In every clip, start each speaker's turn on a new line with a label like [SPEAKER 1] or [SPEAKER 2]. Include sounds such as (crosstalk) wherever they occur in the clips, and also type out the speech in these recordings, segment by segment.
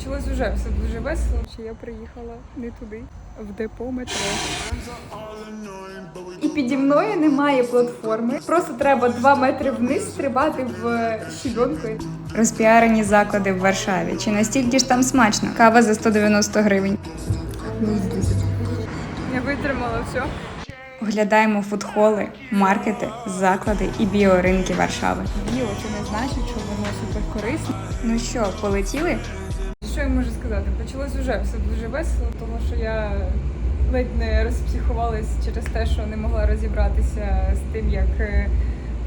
[SPEAKER 1] почалось вже все дуже весело. Чи я приїхала не туди, в депо метро. І піді мною немає платформи. Просто треба два метри вниз стрибати в щебенку.
[SPEAKER 2] Розпіарені заклади в Варшаві. Чи настільки ж там смачно? Кава за 190 гривень.
[SPEAKER 1] Я витримала все.
[SPEAKER 2] Оглядаємо фудхоли, маркети, заклади і біоринки Варшави.
[SPEAKER 1] Біло це не значить, що воно супер корисне.
[SPEAKER 2] Ну що, полетіли?
[SPEAKER 1] Що я можу сказати? Почалось вже все дуже весело, тому що я ледь не розпсихувалась через те, що не могла розібратися з тим, як е,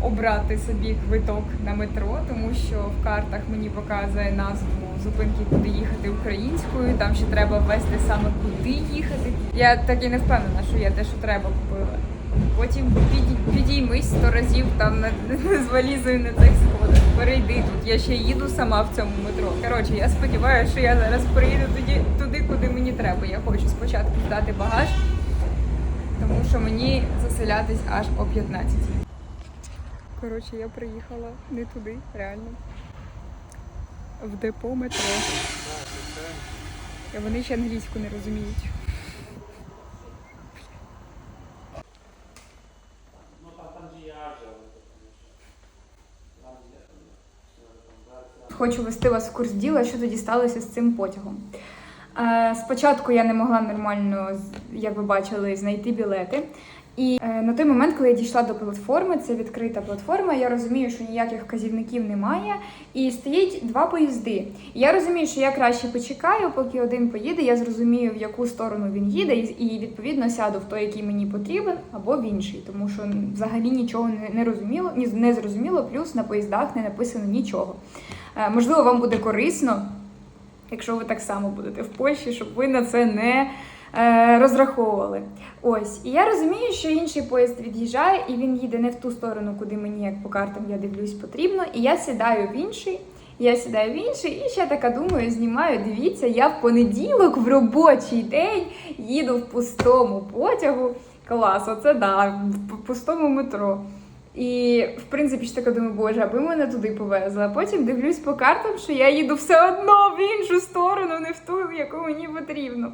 [SPEAKER 1] обрати собі квиток на метро, тому що в картах мені показує назву зупинки, куди їхати українською. Там ще треба ввести саме куди їхати. Я так і не впевнена, що я те, що треба купила. Потім підій- підіймись сто разів там на, з валізою на цих сходах. Перейди тут. Я ще їду сама в цьому метро. Коротше, я сподіваюся, що я зараз приїду туди, туди, куди мені треба. Я хочу спочатку здати багаж, тому що мені заселятись аж о 15. Коротше, я приїхала не туди, реально. В депо метро. І вони ще англійську не розуміють. Хочу вести вас в курс діла, що тоді сталося з цим потягом. Е, Спочатку я не могла нормально, як ви бачили, знайти білети. І е, на той момент, коли я дійшла до платформи, це відкрита платформа, я розумію, що ніяких вказівників немає, і стоїть два поїзди. І я розумію, що я краще почекаю, поки один поїде, я зрозумію, в яку сторону він їде, і, відповідно сяду в той, який мені потрібен, або в інший, тому що взагалі нічого не розуміло, не зрозуміло, плюс на поїздах не написано нічого. Е, Можливо, вам буде корисно, якщо ви так само будете в Польщі, щоб ви на це не е, розраховували. Ось, і я розумію, що інший поїзд від'їжджає, і він їде не в ту сторону, куди мені, як по картам, я дивлюсь, потрібно. І я сідаю в інший. Я сідаю в інший і ще така думаю, знімаю. Дивіться, я в понеділок в робочий день їду в пустому потягу. Клас, оце да, в пустому метро. І в принципі ж така думаю, боже, аби мене туди повезли. А потім дивлюсь по картам, що я їду все одно в іншу сторону, не в ту, яку мені потрібно.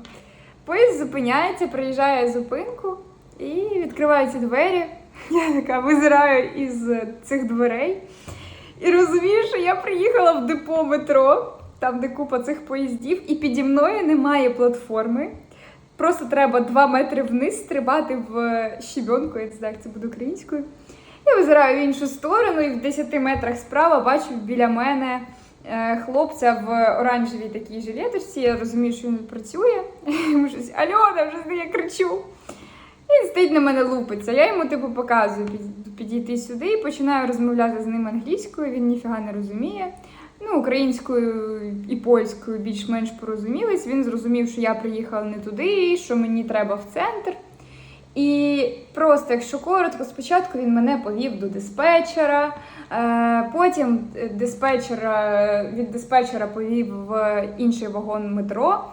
[SPEAKER 1] Поїзд зупиняється, приїжджає зупинку і відкриваються двері. (laughs) Я така визираю із цих дверей і розумію, що я приїхала в депо метро, там де купа цих поїздів, і піді мною немає платформи. Просто треба два метри вниз стрибати в щебенку, я не знаю, як це буде українською. Я визираю в іншу сторону, і в 10 метрах справа бачу біля мене е, хлопця в оранжевій такій жилеточці. Я розумію, що він працює. (laughs) Йому щось Альона, вже я кричу. Він стоїть на мене лупиться. Я йому типу показую підійти сюди і починаю розмовляти з ним англійською. Він ніфіга не розуміє. Ну, українською і польською більш-менш порозумілись. Він зрозумів, що я приїхала не туди, що мені треба в центр. І просто, якщо коротко, спочатку він мене повів до диспетчера, е, потім диспетчера, від диспетчера повів в інший вагон метро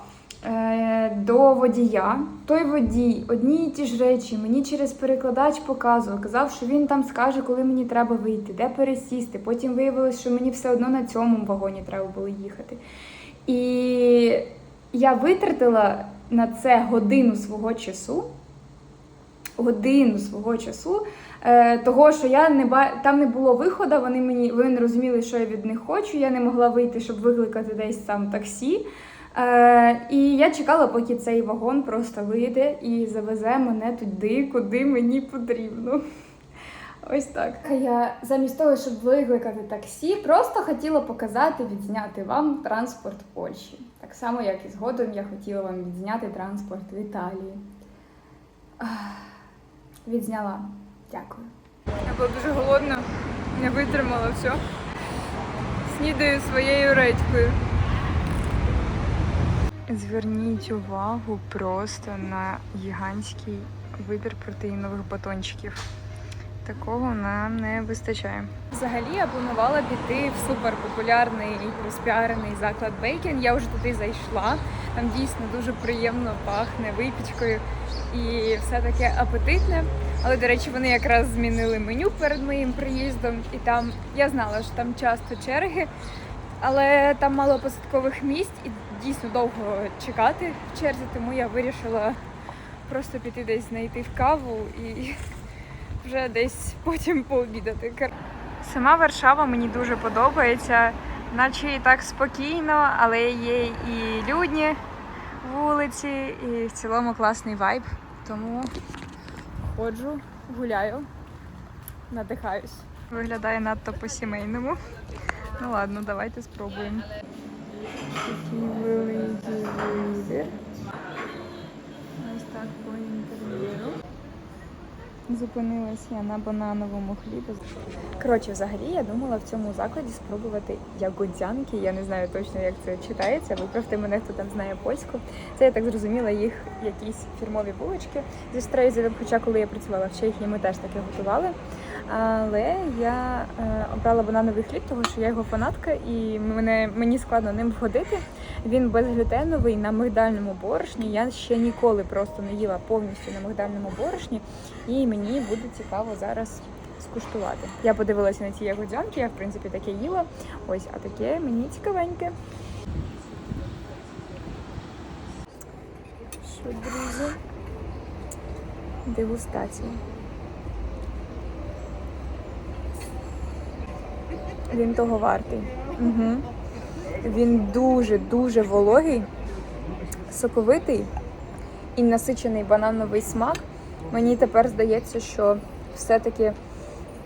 [SPEAKER 1] е, до водія. Той водій одні й ті ж речі мені через перекладач показував, казав, що він там скаже, коли мені треба вийти, де пересісти. Потім виявилось, що мені все одно на цьому вагоні треба було їхати. І я витратила на це годину свого часу годину свого часу, е, того, що я не ба... там не було виходу, вони мені вони не розуміли, що я від них хочу. Я не могла вийти, щоб викликати десь там таксі. Е, і я чекала, поки цей вагон просто вийде і завезе мене туди, куди мені потрібно. Ось так. Я замість того, щоб викликати таксі, просто хотіла показати, відзняти вам транспорт Польщі. Так само, як і згодом я хотіла вам відзняти транспорт в Італії. Відзняла. Дякую. Я була дуже голодна, не витримала все. Снідаю своєю редькою. Зверніть увагу просто на гігантський вибір протеїнових батончиків. Такого нам не вистачає. Взагалі я планувала піти в суперпопулярний розпіарений заклад Бейкен. Я вже туди зайшла. Там дійсно дуже приємно пахне випічкою і все таке апетитне. Але, до речі, вони якраз змінили меню перед моїм приїздом, і там я знала, що там часто черги. Але там мало посадкових місць і дійсно довго чекати в черзі, тому я вирішила просто піти десь знайти в каву і вже десь потім пообідати. Сама Варшава мені дуже подобається, наче і так спокійно, але є і людні вулиці, і в цілому класний вайб. Тому ходжу, гуляю, надихаюсь. Виглядає надто по-сімейному. Ну ладно, давайте спробуємо. Такий великий вибір. Ось так по інтер'єру. Зупинилась я на банановому хлібі. Коротше, взагалі я думала в цьому закладі спробувати ягодзянки. Я не знаю точно, як це читається. Виправте мене, хто там знає польську. Це я так зрозуміла їх якісь фірмові булочки зі стрейзером, хоча коли я працювала в Чехії, ми теж таке готували. Але я е, обрала банановий хліб, тому що я його фанатка, і мене мені складно ним входити. Він безглютеновий на мигдальному борошні. Я ще ніколи просто не їла повністю на мигдальному борошні, і мені буде цікаво зараз скуштувати. Я подивилася на ці ягодзянки, я в принципі таке їла. Ось, а таке мені цікавеньке. Що, друзі? Дегустація. Він того вартий. Угу. Він дуже-дуже вологий, соковитий і насичений банановий смак. Мені тепер здається, що все-таки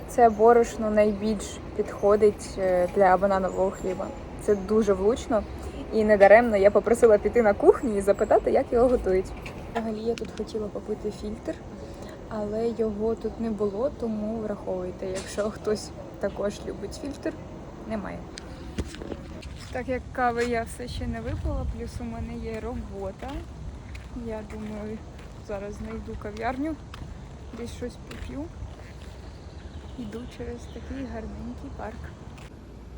[SPEAKER 1] це борошно найбільш підходить е, для бананового хліба. Це дуже влучно і недаремно я попросила піти на кухню і запитати, як його готують. Взагалі я тут хотіла попити фільтр, але його тут не було, тому враховуйте, якщо хтось також любить фільтр, немає. Так як кави я все ще не випила, плюс у мене є робота. Я думаю, зараз знайду кав'ярню, десь щось поп'ю. Йду через такий гарненький парк.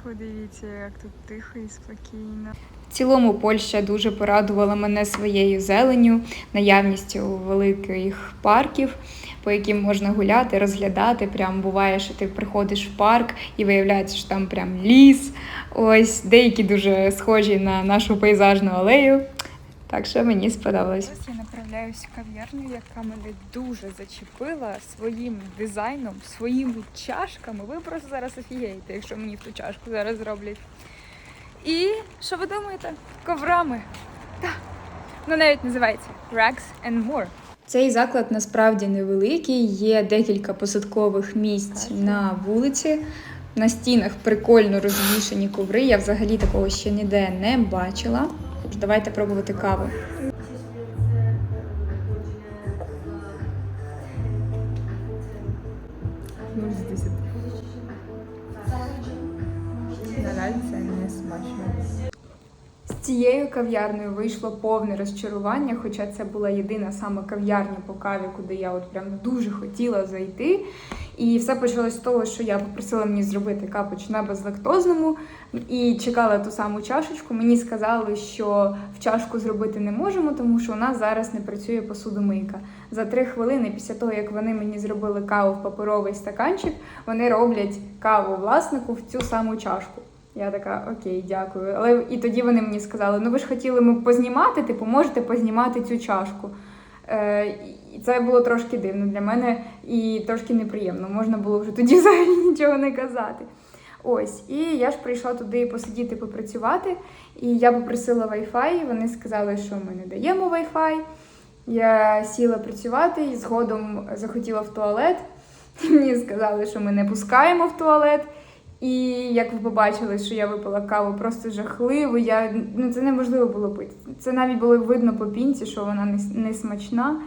[SPEAKER 1] Подивіться, як тут тихо і спокійно.
[SPEAKER 2] Цілому Польща дуже порадувала мене своєю зеленню, наявністю великих парків, по яким можна гуляти, розглядати. Прям буває, що ти приходиш в парк і виявляється, що там прям ліс. Ось деякі дуже схожі на нашу пейзажну алею. Так що мені сподобалось.
[SPEAKER 1] Зараз я направляюсь в кав'ярню, яка мене дуже зачепила своїм дизайном, своїми чашками. Ви просто зараз офігієте, якщо мені в ту чашку зараз зроблять. І що ви думаєте? Коврами. Так. Ну навіть називається Rags and More.
[SPEAKER 2] Цей заклад насправді невеликий, є декілька посадкових місць на вулиці. На стінах прикольно розвішені коври. Я взагалі такого ще ніде не бачила. Тож Давайте пробувати каву.
[SPEAKER 1] Кав'ярнею вийшло повне розчарування, хоча це була єдина саме кав'ярня по каві, куди я от прям дуже хотіла зайти. І все почалось з того, що я попросила мені зробити капуч на безлактозному і чекала ту саму чашечку. Мені сказали, що в чашку зробити не можемо, тому що у нас зараз не працює посудомийка. За три хвилини після того, як вони мені зробили каву в паперовий стаканчик, вони роблять каву власнику в цю саму чашку. Я така, окей, дякую. Але і тоді вони мені сказали: ну ви ж хотіли ми познімати, типу, можете познімати цю чашку. Е, і це було трошки дивно для мене і трошки неприємно. Можна було вже тоді (laughs) взагалі нічого не казати. Ось, і я ж прийшла туди посидіти, попрацювати. І я попросила Wi-Fi, Вони сказали, що ми не даємо Wi-Fi. Я сіла працювати і згодом захотіла в туалет. (laughs) Мені сказали, що ми не пускаємо в туалет. І як ви побачили, що я випила каву просто жахливо. Я, ну, це неможливо було пити. Це навіть було видно по пінці, що вона не, не смачна.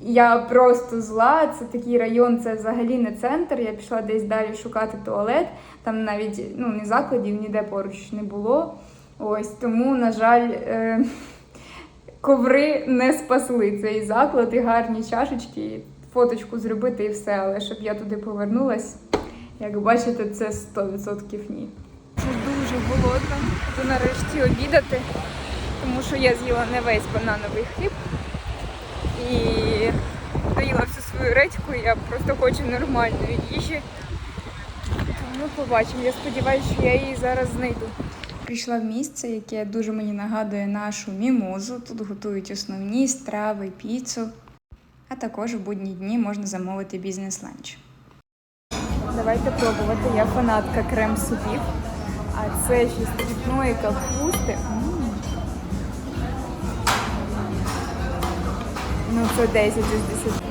[SPEAKER 1] Я просто зла. Це такий район, це взагалі не центр. Я пішла десь далі шукати туалет. Там навіть ну, ні закладів, ніде поруч не було. Ось тому, на жаль, е- коври не спасли цей заклад і гарні чашечки. Фоточку зробити і все, але щоб я туди повернулась, як бачите, це 100% ні. Це дуже голодно. Буду нарешті обідати, тому що я з'їла не весь банановий хліб і доїла всю свою редьку, я просто хочу нормальної їжі. Тому побачимо. Я сподіваюся, що я її зараз знайду.
[SPEAKER 2] Прийшла в місце, яке дуже мені нагадує нашу мімозу. Тут готують основні страви, піцу. А також у будні дні можна замовити бізнес-ланч.
[SPEAKER 1] Давайте пробувати. Я фанатка крем-супів. А це ще з цвітної капусти. Ну, це 10 із 10.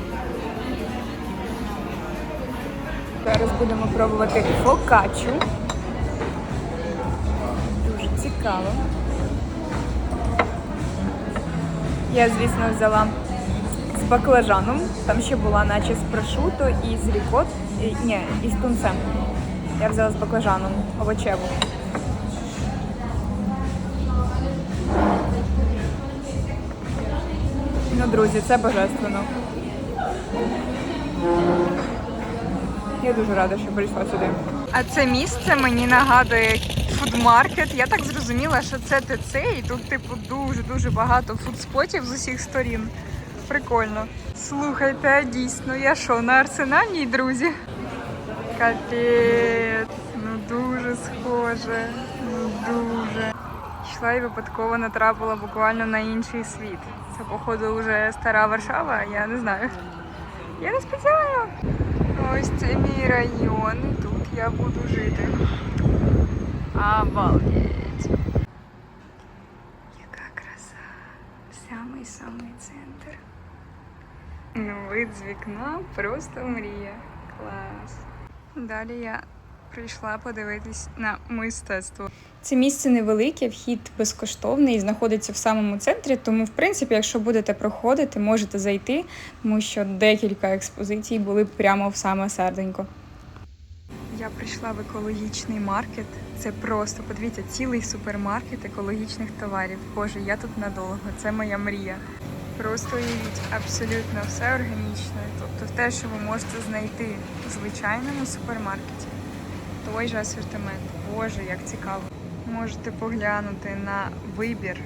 [SPEAKER 1] Зараз будемо пробувати фокачу. Дуже цікаво. Я, звісно, взяла з баклажаном. Там ще була наче з прошуто і з рікот. І, ні, і з тунцем. Я взяла з баклажаном овочеву. Ну, друзі, це божественно. Я дуже рада, що прийшла сюди.
[SPEAKER 2] А це місце мені нагадує фудмаркет. Я так зрозуміла, що це ТЦ, і тут, типу, дуже-дуже багато фудспотів з усіх сторін. Прикольно. Слухайте, дійсно, я що, на арсенальній, друзі? Капець, ну дуже схоже, ну дуже. Йшла і випадково натрапила буквально на інший світ. Це, походу, вже стара Варшава, я не знаю. Я не спеціально. Ось це мій район, тут я буду жити. Обалдеть. Яка краса. Самий-самий центр. Ну, вид з вікна просто мрія. Клас. Далі я прийшла подивитись на мистецтво. Це місце невелике, вхід безкоштовний, знаходиться в самому центрі. Тому, в принципі, якщо будете проходити, можете зайти, тому що декілька експозицій були прямо в саме серденько. Я прийшла в екологічний маркет. Це просто подивіться, цілий супермаркет екологічних товарів. Боже, я тут надовго. Це моя мрія. Просто уявіть, абсолютно все органічне. Тобто те, що ви можете знайти в звичайному супермаркеті. Той же асортимент. Боже, як цікаво. Можете поглянути на вибір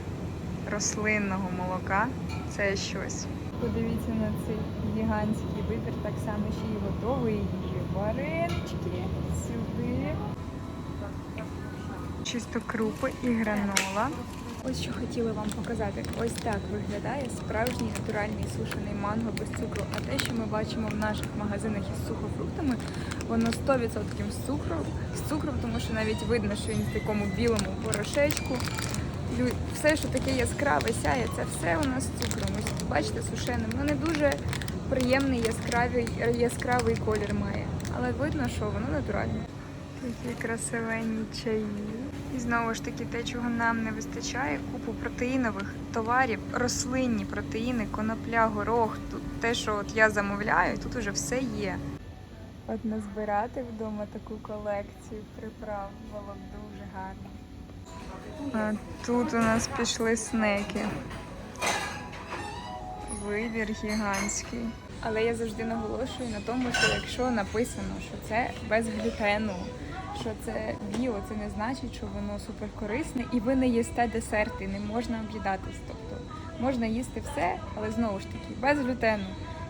[SPEAKER 2] рослинного молока. Це щось. Подивіться на цей гігантський вибір, так само ще й готової їжі. Варенички сюди. Чисто крупи і гранола.
[SPEAKER 1] Ось що хотіла вам показати. Ось так виглядає справжній натуральний сушений манго без цукру. А те, що ми бачимо в наших магазинах із сухофруктами, воно 100% з цукром, з цукром, тому що навіть видно, що він в такому білому порошечку. Все, що таке яскраве, сяє, це все у нас з цукром. Ось бачите, сушене. Воно не дуже приємний яскравий, яскравий колір має. Але видно, що воно натуральне.
[SPEAKER 2] Такі красивенні чаї. І знову ж таки, те, чого нам не вистачає, купу протеїнових товарів, рослинні протеїни, конопля, горох. Тут те, що от я замовляю, тут уже все є.
[SPEAKER 1] От назбирати вдома таку колекцію приправ було б дуже гарно.
[SPEAKER 2] А тут у нас пішли снеки. Вибір гігантський.
[SPEAKER 1] Але я завжди наголошую на тому, що якщо написано, що це без глютену, що це біо, це не значить, що воно суперкорисне, і ви не їсте десерти, не можна об'їдатись. Тобто можна їсти все, але знову ж таки, без глютену.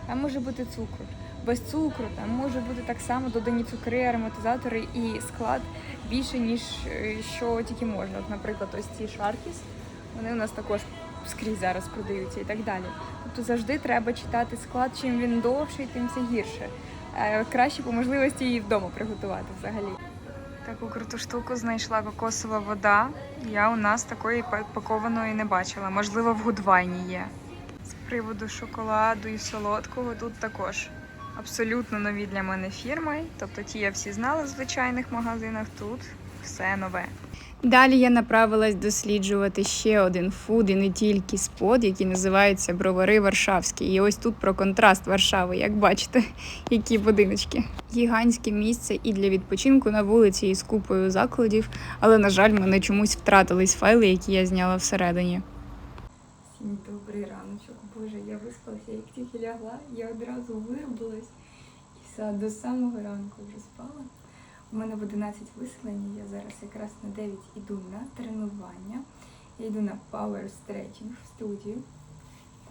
[SPEAKER 1] Там може бути цукор. Без цукру там може бути так само додані цукри, ароматизатори і склад більше, ніж е, що тільки можна. От, наприклад, ось ці шаркіс, вони у нас також скрізь зараз продаються і так далі. Тобто завжди треба читати склад, чим він довший, тим це гірше. Е, Краще по можливості її вдома приготувати взагалі.
[SPEAKER 2] Таку круту штуку знайшла кокосова вода. Я у нас такої па- пакованої не бачила. Можливо, в Гудвайні є. З приводу шоколаду і солодкого тут також абсолютно нові для мене фірми. Тобто ті я всі знала в звичайних магазинах. Тут все нове. Далі я направилась досліджувати ще один фуд і не тільки спот, який називається Бровари Варшавські. І ось тут про контраст Варшави, як бачите, (laughs) які будиночки. Гігантське місце і для відпочинку на вулиці із купою закладів, але, на жаль, мене чомусь втратились файли, які я зняла всередині.
[SPEAKER 1] Всім добрий раночок. Боже, я виспалася, як тільки лягла, я одразу вирубилась і до самого ранку вже спала. У мене в 11 виселення, я зараз якраз на 9 іду на тренування. Я йду на Power Stretching в студію.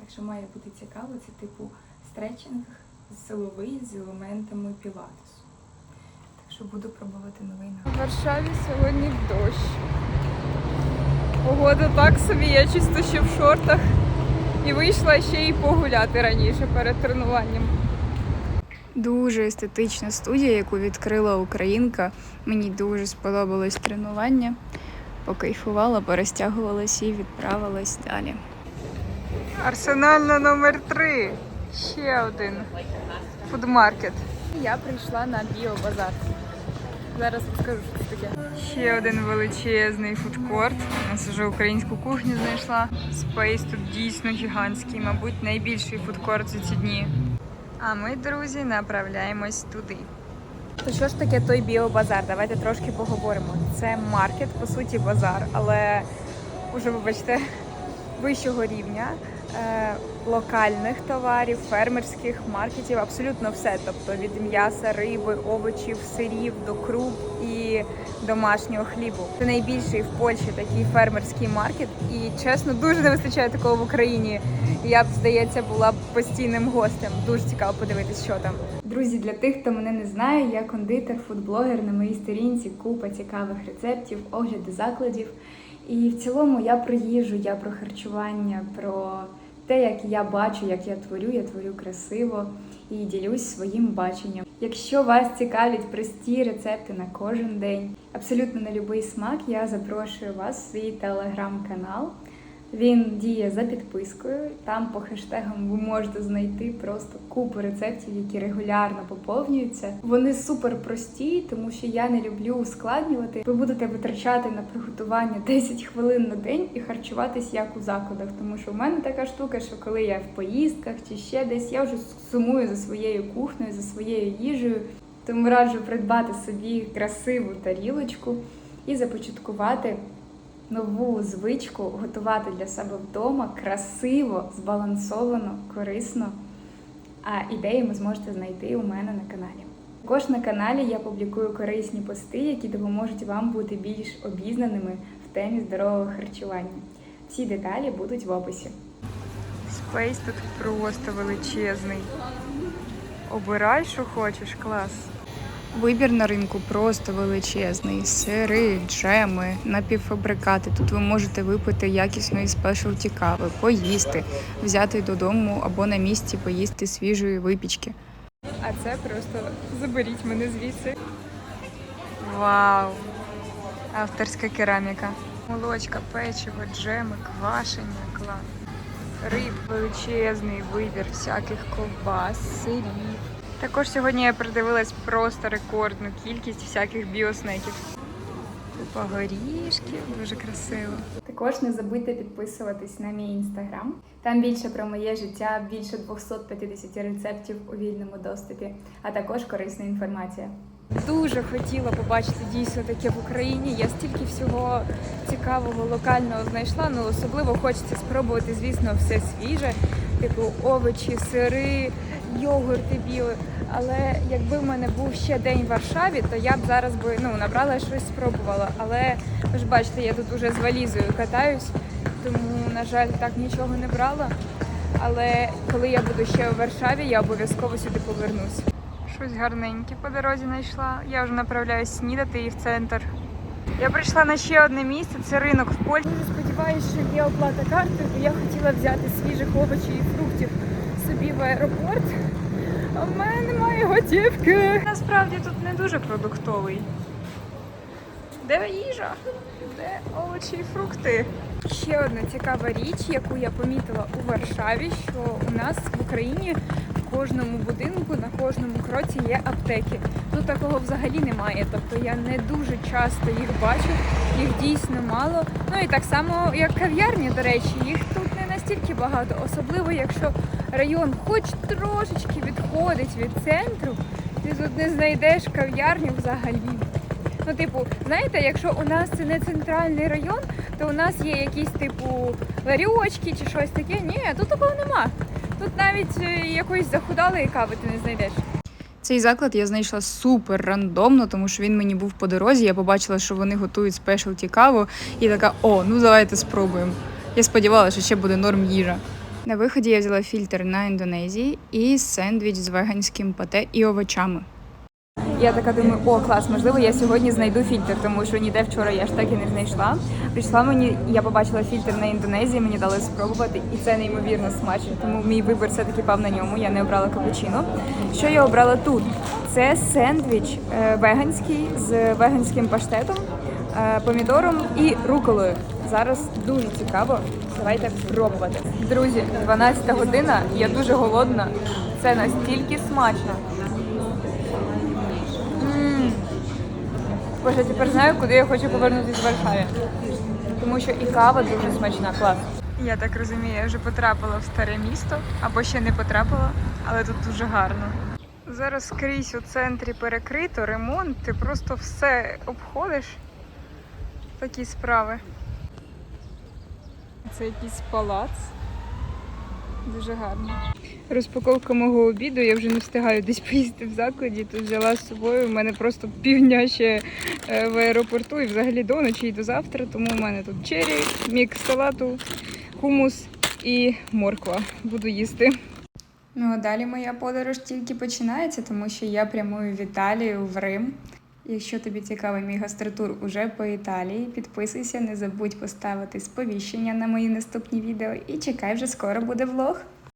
[SPEAKER 1] Так що має бути цікаво, це типу стретчинг силовий з елементами пілатесу. Так що буду пробувати новий напрям. В Варшаві сьогодні дощ. Погода так собі, я чисто ще в шортах. І вийшла ще й погуляти раніше перед тренуванням.
[SPEAKER 2] Дуже естетична студія, яку відкрила українка. Мені дуже сподобалось тренування. Покайфувала, порозтягувалась і відправилась далі.
[SPEAKER 1] Арсенальна номер 3 Ще один фудмаркет. Я прийшла на біобазар. Зараз скажу, що це таке. Ще один величезний фудкорт. У нас вже українську кухню знайшла. Спейс тут дійсно гігантський, мабуть, найбільший фудкорт за ці дні. А ми, друзі, направляємось туди. То що ж таке той біобазар? Давайте трошки поговоримо. Це маркет, по суті, базар, але уже, вибачте, вищого рівня. Е, Локальних товарів, фермерських маркетів, абсолютно все. Тобто від м'яса, риби, овочів, сирів до круп і домашнього хлібу. Це найбільший в Польщі такий фермерський маркет. І чесно, дуже не вистачає такого в Україні. Я б, здається, була б постійним гостем. Дуже цікаво подивитись, що там. Друзі, для тих, хто мене не знає, я кондитер, фудблогер на моїй сторінці, купа цікавих рецептів, огляди закладів. І в цілому я про їжу, я про харчування, про те, як я бачу, як я творю, я творю красиво і ділюсь своїм баченням. Якщо вас цікавлять прості рецепти на кожен день, абсолютно на будь-який смак, я запрошую вас в свій телеграм-канал. Він діє за підпискою. Там по хештегам ви можете знайти просто купу рецептів, які регулярно поповнюються. Вони супер прості, тому що я не люблю ускладнювати. Ви будете витрачати на приготування 10 хвилин на день і харчуватись як у закладах. Тому що в мене така штука, що коли я в поїздках чи ще десь, я вже сумую за своєю кухнею, за своєю їжею. Тому раджу придбати собі красиву тарілочку і започаткувати нову звичку готувати для себе вдома красиво, збалансовано, корисно. А ідеї ви зможете знайти у мене на каналі. Також на каналі я публікую корисні пости, які допоможуть вам бути більш обізнаними в темі здорового харчування. Всі деталі будуть в описі. Спейс тут просто величезний. Обирай, що хочеш, клас.
[SPEAKER 2] Вибір на ринку просто величезний: сири, джеми, напівфабрикати. Тут ви можете випити якісної спешалті кави, поїсти, взяти додому або на місці поїсти свіжої випічки.
[SPEAKER 1] А це просто заберіть мене звідси. Вау! Авторська кераміка. Молочка, печиво, джеми, квашення, клас. Риб величезний вибір всяких ковбас, сирів. Також сьогодні я придивилась просто рекордну кількість всяких біоснеків. Купа горішків, дуже красиво. Також не забудьте підписуватись на мій інстаграм. Там більше про моє життя, більше 250 рецептів у вільному доступі, а також корисна інформація. Дуже хотіла побачити дійсно таке в Україні. Я стільки всього цікавого локального знайшла. Ну особливо хочеться спробувати, звісно, все свіже, типу овочі, сири, йогурти біо. Але якби в мене був ще день в Варшаві, то я б зараз би ну набрала щось спробувала. Але ви ж бачите, я тут уже з валізою катаюсь, тому на жаль, так нічого не брала. Але коли я буду ще у Варшаві, я обов'язково сюди повернусь. Щось гарненьке по дорозі знайшла. Я вже направляюсь снідати і в центр. Я прийшла на ще одне місце, це ринок в Польщі. Дуже сподіваюся, що є оплата картою, бо я хотіла взяти свіжих овочів і фруктів собі в аеропорт. А в мене немає готівки. Насправді тут не дуже продуктовий. Де їжа? Де овочі і фрукти? Ще одна цікава річ, яку я помітила у Варшаві, що у нас в Україні в кожному будинку на кожному кроці є аптеки. Тут такого взагалі немає. Тобто я не дуже часто їх бачу, їх дійсно мало. Ну і так само, як кав'ярні, до речі, їх тут не настільки багато, особливо якщо район хоч трошечки відходить від центру, ти тут не знайдеш кав'ярню взагалі. Ну, типу, знаєте, якщо у нас це не центральний район, то у нас є якісь типу ларіочки чи щось таке. Ні, тут такого нема. Тут навіть е, якоїсь захудалої кави ти не знайдеш.
[SPEAKER 2] Цей заклад я знайшла супер рандомно, тому що він мені був по дорозі. Я побачила, що вони готують спешалті каву, і така: о, ну давайте спробуємо. Я сподівалася, що ще буде норм їжа. На виході я взяла фільтр на Індонезії і сендвіч з веганським пате і овочами.
[SPEAKER 1] Я така думаю, о, клас, можливо, я сьогодні знайду фільтр, тому що ніде вчора я ж так і не знайшла. Прийшла мені, я побачила фільтр на Індонезії, мені дали спробувати, і це неймовірно смачно. Тому мій вибір все-таки пав на ньому. Я не обрала капучино. Що я обрала тут? Це сендвіч е, веганський з веганським паштетом, е, помідором і руколою. Зараз дуже цікаво. Давайте пробувати. Друзі, 12 година. Я дуже голодна. Це настільки смачно. Боже, я тепер знаю, куди я хочу повернутися в Варшаві. Тому що і кава дуже смачна, клас. Я так розумію, я вже потрапила в старе місто, або ще не потрапила, але тут дуже гарно. Зараз скрізь у центрі перекрито, ремонт, ти просто все обходиш. Такі справи. Це якийсь палац. Дуже гарно. Розпаковка мого обіду. Я вже не встигаю десь поїсти в закладі. Тут взяла з собою. У мене просто півдня ще е, в аеропорту і взагалі до ночі і до завтра. Тому у мене тут чері, мікс салату, хумус і морква. Буду їсти.
[SPEAKER 2] Ну а далі моя подорож тільки починається, тому що я прямую в Італію в Рим. Якщо тобі цікавий мій гастротур уже по Італії, підписуйся, не забудь поставити сповіщення на мої наступні відео і чекай, вже скоро буде влог.